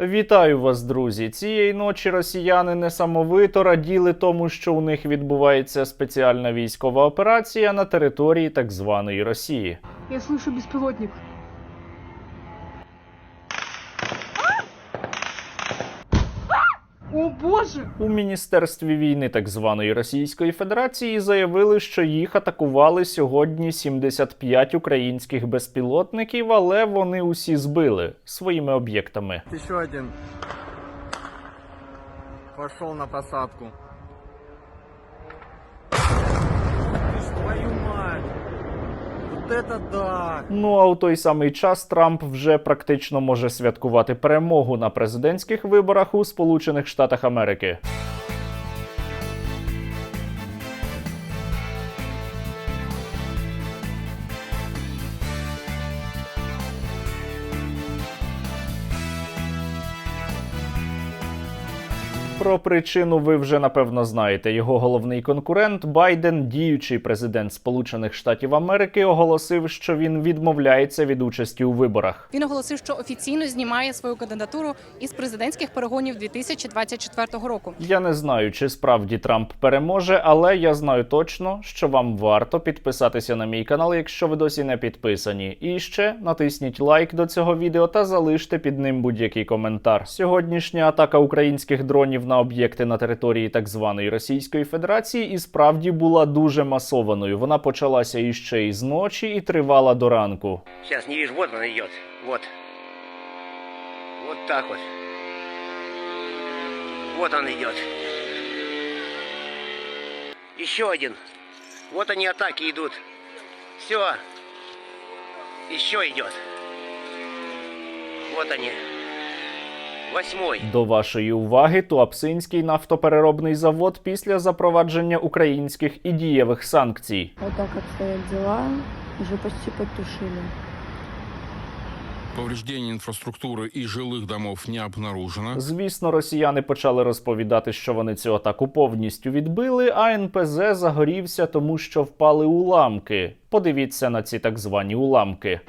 Вітаю вас, друзі! Цієї ночі росіяни несамовито раділи тому, що у них відбувається спеціальна військова операція на території так званої Росії. Я слышу беспилотник. У міністерстві війни так званої Російської Федерації заявили, що їх атакували сьогодні 75 українських безпілотників, але вони усі збили своїми об'єктами. Ще один. пішов на посадку. Вот это да! Ну а у той самий час Трамп вже практично може святкувати перемогу на президентських виборах у Сполучених Штатах Америки. Про причину ви вже напевно знаєте. Його головний конкурент Байден, діючий президент Сполучених Штатів Америки, оголосив, що він відмовляється від участі у виборах. Він оголосив, що офіційно знімає свою кандидатуру із президентських перегонів 2024 року. Я не знаю, чи справді Трамп переможе, але я знаю точно, що вам варто підписатися на мій канал, якщо ви досі не підписані. І ще натисніть лайк до цього відео та залиште під ним будь-який коментар. Сьогоднішня атака українських дронів на об'єкти на території так званої Російської Федерації і справді була дуже масованою. Вона почалася іще із ночі і тривала до ранку. Сейчас не вижу, он идет. Вот. Вот так вот. Вот он идет. Еще один. Вот они атаки идут. Все. Еще идет. Вот они. Восьмой. До вашої уваги Туапсинський нафтопереробний завод після запровадження українських і дієвих санкцій. Вот так обстоят дела. Уже почти потушили. Повреждений инфраструктуры и жилых домов не обнаружено. Звісно, росіяни почали розповідати, що вони цю атаку повністю відбили, а НПЗ загорівся, тому що впали уламки. Подивіться на ці так звані уламки.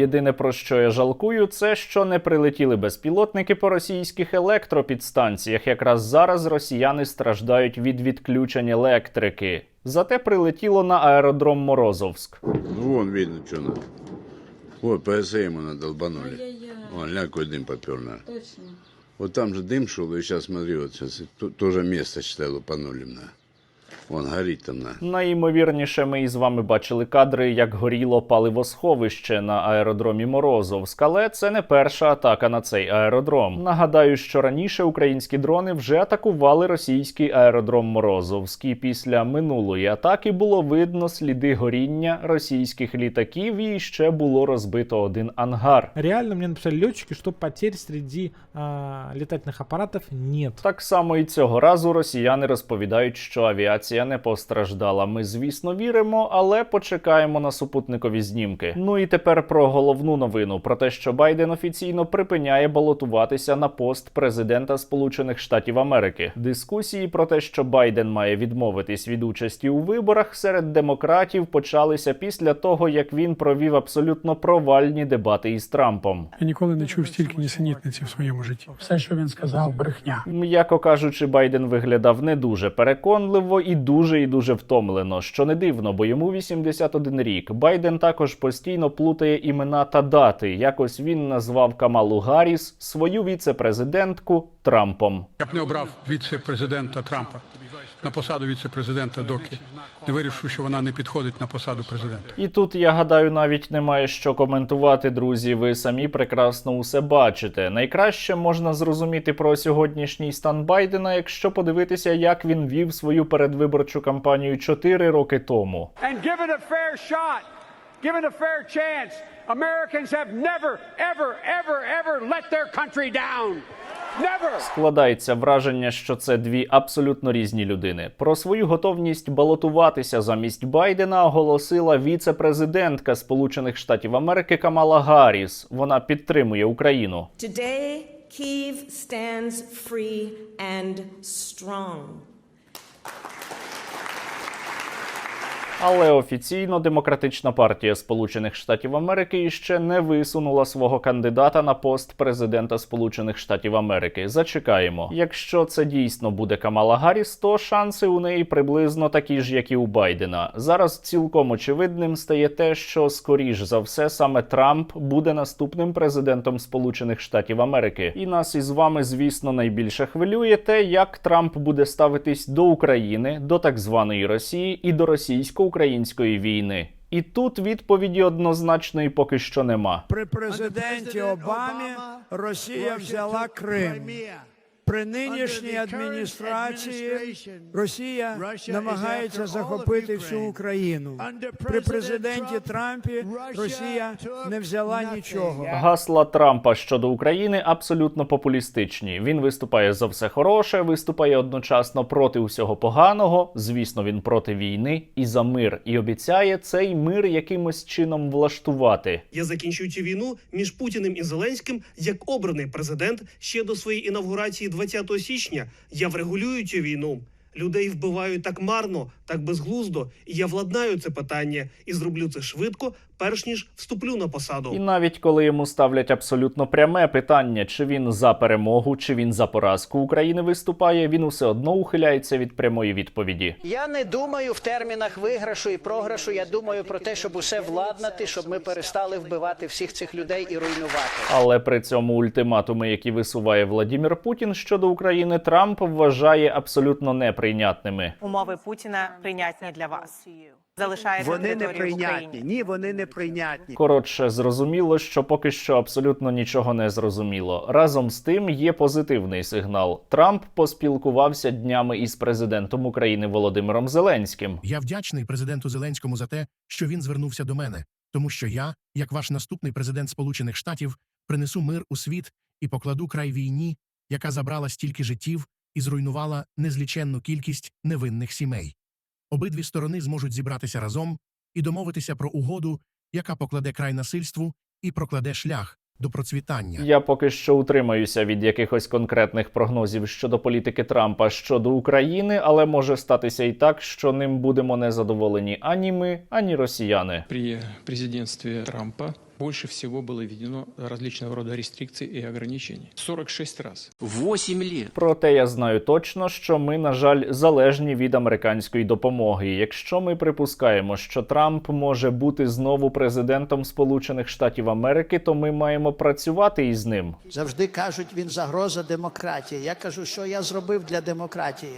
Єдине про що я жалкую, це що не прилетіли безпілотники по російських електропідстанціях. Якраз зараз росіяни страждають від відключень електрики. Зате прилетіло на аеродром Морозовськ. Ну, вон видно, что надо. Вот, по ему надолбанули. Вон, ля, какой дым. Точно. Вот там же дым шел, и сейчас смотри, вот сейчас тоже место, считай, лупанули, на. Вон, горит там, на. Найімовірніше, ми із вами бачили кадри, як горіло паливосховище на аеродромі Морозовськ, але це не перша атака на цей аеродром. Нагадаю, що раніше українські дрони вже атакували російський аеродром Морозовськ. І після минулої атаки було видно сліди горіння російських літаків, і ще було розбито один ангар. Реально мне написали летчики, что потерь среди а, летательных аппаратов нет. Так само і цього разу росіяни розповідають, що авіація не постраждала. Ми, звісно, віримо, але почекаємо на супутникові знімки. Ну і тепер про головну новину: про те, що Байден офіційно припиняє балотуватися на пост президента Сполучених Штатів Америки. Дискусії про те, що Байден має відмовитись від участі у виборах серед демократів, почалися після того, як він провів абсолютно провальні дебати із Трампом. Я ніколи не чув стільки нісенітниці в своєму житті. Все, що він сказав, брехня. М'яко кажучи, Байден виглядав не дуже переконливо і дуже і дуже втомлено, що не дивно, бо йому 81 рік. Байден також постійно плутає імена та дати. Якось він назвав Камалу Гарріс свою віце-президентку Трампом. Я б не обрав віце-президента Трампа на посаду віце-президента, доки не вирішив, що вона не підходить на посаду президента. І тут я гадаю, навіть немає що коментувати, друзі. Ви самі прекрасно усе бачите. Найкраще можна зрозуміти про сьогоднішній стан Байдена, якщо подивитися, як він вів свою передвиборчу кампанію 4 роки тому. and given a fair shot, given a fair chance, Americans have never, ever, ever, ever let their country down. Складається враження, що це дві абсолютно різні людини. Про свою готовність балотуватися замість Байдена оголосила віце-президентка Сполучених Штатів Америки Камала Гарріс. Вона підтримує Україну. Today, Kyiv stands free and strong. Але офіційно демократична партія Сполучених Штатів Америки іще не висунула свого кандидата на пост президента Сполучених Штатів Америки. Зачекаємо. Якщо це дійсно буде Камала Гарріс, то шанси у неї приблизно такі ж, як і у Байдена. Зараз цілком очевидним стає те, що скоріш за все саме Трамп буде наступним президентом Сполучених Штатів Америки. І нас із вами, звісно, найбільше хвилює те, як Трамп буде ставитись до України, до так званої Росії і до російсько-української війни. І тут відповіді однозначної поки що нема. При президенті Обамі Росія взяла Крим. При нинішній адміністрації Росія намагається захопити всю Україну. При президенті Трампі Росія не взяла нічого. Гасла Трампа щодо України абсолютно популістичні. Він виступає за все хороше, виступає одночасно проти усього поганого. Звісно, він проти війни і за мир, і обіцяє цей мир якимось чином влаштувати. Я закінчую цю війну між Путіним і Зеленським як обраний президент ще до своєї інавгурації 20 січня. Я врегулюю цю війну. Людей вбивають так марно, так безглуздо, і я владнаю це питання і зроблю це швидко, перш ніж вступлю на посаду. І навіть коли йому ставлять абсолютно пряме питання, чи він за перемогу, чи він за поразку України виступає, він усе одно ухиляється від прямої відповіді. Я не думаю в термінах виграшу і програшу. Я думаю про те, щоб усе владнати, щоб ми перестали вбивати всіх цих людей і руйнувати. Але при цьому ультиматуми, які висуває Владімір Путін щодо України, Трамп вважає абсолютно неприйнятними. Умови Путіна прийнятні для вас. Залишаєте Вони не прийнятні. Ні, вони не прийнятні. Коротше, зрозуміло, що поки що абсолютно нічого не зрозуміло. Разом з тим є позитивний сигнал. Трамп поспілкувався днями із президентом України Володимиром Зеленським. Я вдячний президенту Зеленському за те, що він звернувся до мене, тому що я, як ваш наступний президент Сполучених Штатів, принесу мир у світ і покладу край війні, яка забрала стільки життів і зруйнувала незліченну кількість невинних сімей. Обидві сторони зможуть зібратися разом і домовитися про угоду, яка покладе край насильству і прокладе шлях до процвітання. Я поки що утримаюся від якихось конкретних прогнозів щодо політики Трампа щодо України, але може статися і так, що ним будемо незадоволені ані ми, ані росіяни. При президентстві Трампа больше всего было введено различного рода рестрикций и ограничений. 46 раз. 8 літ. Проте я знаю точно, що ми, на жаль, залежні від американської допомоги. Якщо ми припускаємо, що Трамп може бути знову президентом Сполучених Штатів Америки, то ми маємо працювати із ним. Завжди кажуть, він загроза демократії. Я кажу, що я зробив для демократії.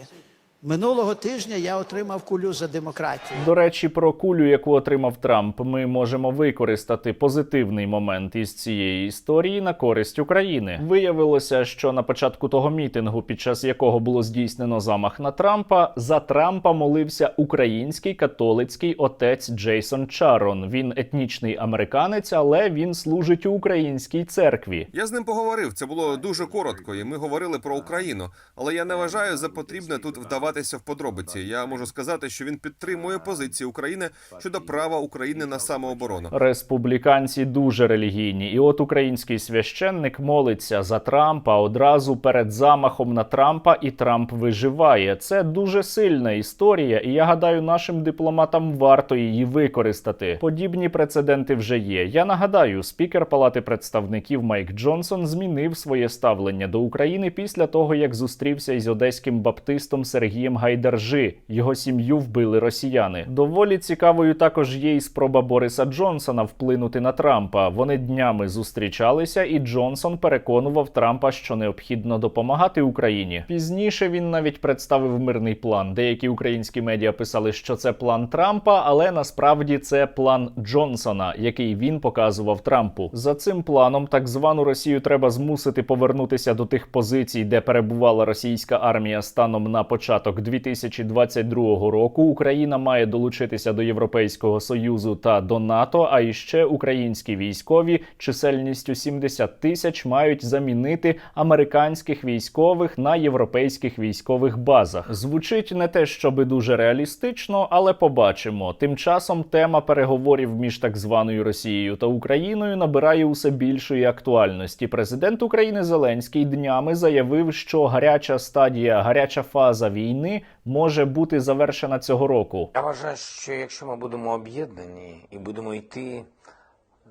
Минулого тижня я отримав кулю за демократію. До речі, про кулю, яку отримав Трамп, ми можемо використати позитивний момент із цієї історії на користь України. Виявилося, що на початку того мітингу, під час якого було здійснено замах на Трампа, за Трампа молився український католицький отець Джейсон Чарон. Він етнічний американець, але він служить у українській церкві. Я з ним поговорив. Це було дуже коротко, і ми говорили про Україну. Але я не вважаю за потрібне тут вдаватися в подробиці. Я можу сказати, що він підтримує позиції України щодо права України на самооборону. Республіканці дуже релігійні, і от український священник молиться за Трампа одразу перед замахом на Трампа, і Трамп виживає. Це дуже сильна історія, і я гадаю, нашим дипломатам варто її використати. Подібні прецеденти вже є. Я нагадаю, спікер Палати представників Майк Джонсон змінив своє ставлення до України після того, як зустрівся із одеським баптистом Сергієм Гайдаржи. Його сім'ю вбили росіяни. Доволі цікавою також є і спроба Бориса Джонсона вплинути на Трампа. Вони днями зустрічалися, і Джонсон переконував Трампа, що необхідно допомагати Україні. Пізніше він навіть представив мирний план. Деякі українські медіа писали, що це план Трампа, але насправді це план Джонсона, який він показував Трампу. За цим планом так звану Росію треба змусити повернутися до тих позицій, де перебувала російська армія станом на початок початок 2022 року Україна має долучитися до Європейського союзу та до НАТО. А іще українські військові чисельністю 70 тисяч мають замінити американських військових на європейських військових базах. Звучить не те, щоби дуже реалістично, але побачимо. Тим часом тема переговорів між так званою Росією та Україною набирає усе більшої актуальності. Президент України Зеленський днями заявив, що гаряча стадія, гаряча фаза війни може бути завершена цього року. Я вважаю, що якщо ми будемо об'єднані і будемо йти,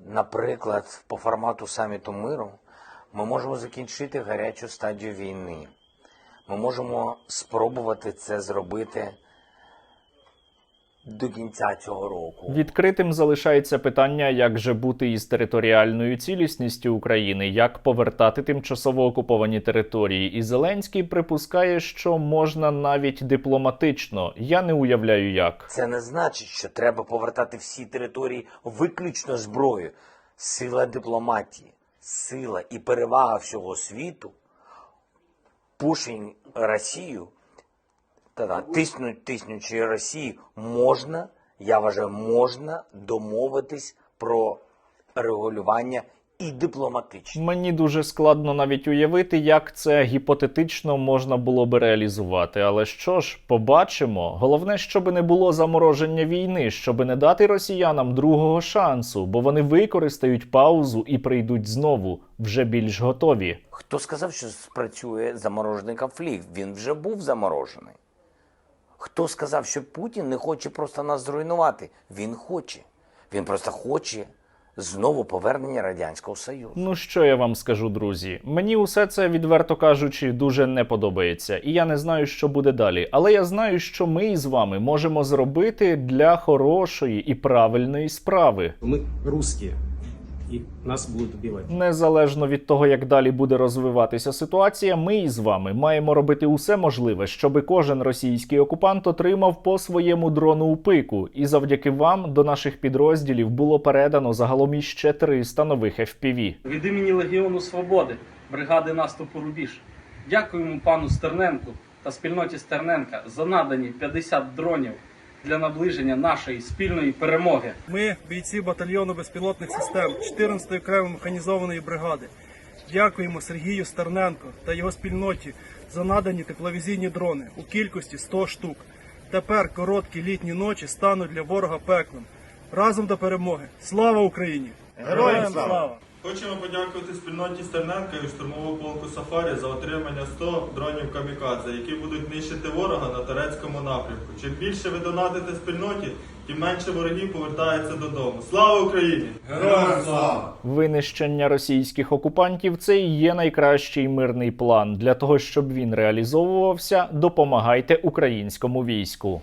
наприклад, по формату саміту миру, ми можемо закінчити гарячу стадію війни. Ми можемо спробувати це зробити до кінця цього року. Відкритим залишається питання, як же бути із територіальною цілісністю України, як повертати тимчасово окуповані території. І Зеленський припускає, що можна навіть дипломатично. Я не уявляю, як. Це не значить, що треба повертати всі території виключно зброєю. Сила дипломатії, сила і перевага всього світу, пушень Росію, та тиснуть, тиснучи Росію, можна, я вважаю, можна домовитись про регулювання і дипломатично. Мені дуже складно навіть уявити, як це гіпотетично можна було би реалізувати. Але що ж, побачимо. Головне, щоб не було замороження війни, щоб не дати росіянам другого шансу, бо вони використають паузу і прийдуть знову, вже більш готові. Хто сказав, що спрацює заморожений конфлікт? Він вже був заморожений. Хто сказав, що Путін не хоче просто нас зруйнувати? Він хоче. Він просто хоче знову повернення Радянського Союзу. Ну що я вам скажу, друзі? Мені усе це, відверто кажучи, дуже не подобається, і я не знаю, що буде далі. Але я знаю, що ми із вами можемо зробити для хорошої і правильної справи. Мы русские, и нас будут убивать. Незалежно від того, як далі буде розвиватися ситуація, ми із вами маємо робити усе можливе, щоб кожен російський окупант отримав по своєму дрону у пику. І завдяки вам до наших підрозділів було передано загалом іще 300 нових FPV. Від імені Легіону Свободи, бригади наступу Рубіж. Дякуємо пану Стерненку та спільноті Стерненка за надані 50 дронів для наближення нашої спільної перемоги. Ми, бійці батальйону безпілотних систем 14-ї окремої механізованої бригади, дякуємо Сергію Стерненко та його спільноті за надані тепловізійні дрони у кількості 100 штук. Тепер короткі літні ночі стануть для ворога пеклом. Разом до перемоги! Слава Україні! Героям слава! Хочемо подякувати спільноті Стерненка і штурмового полку Сафарі за отримання 100 дронів камікадзе, які будуть нищити ворога на турецькому напрямку. Чим більше ви донатите спільноті, тим менше ворогів повертається додому. Слава Україні! Героям слава! Винищення російських окупантів це і є найкращий мирний план. Для того щоб він реалізовувався, допомагайте українському війську.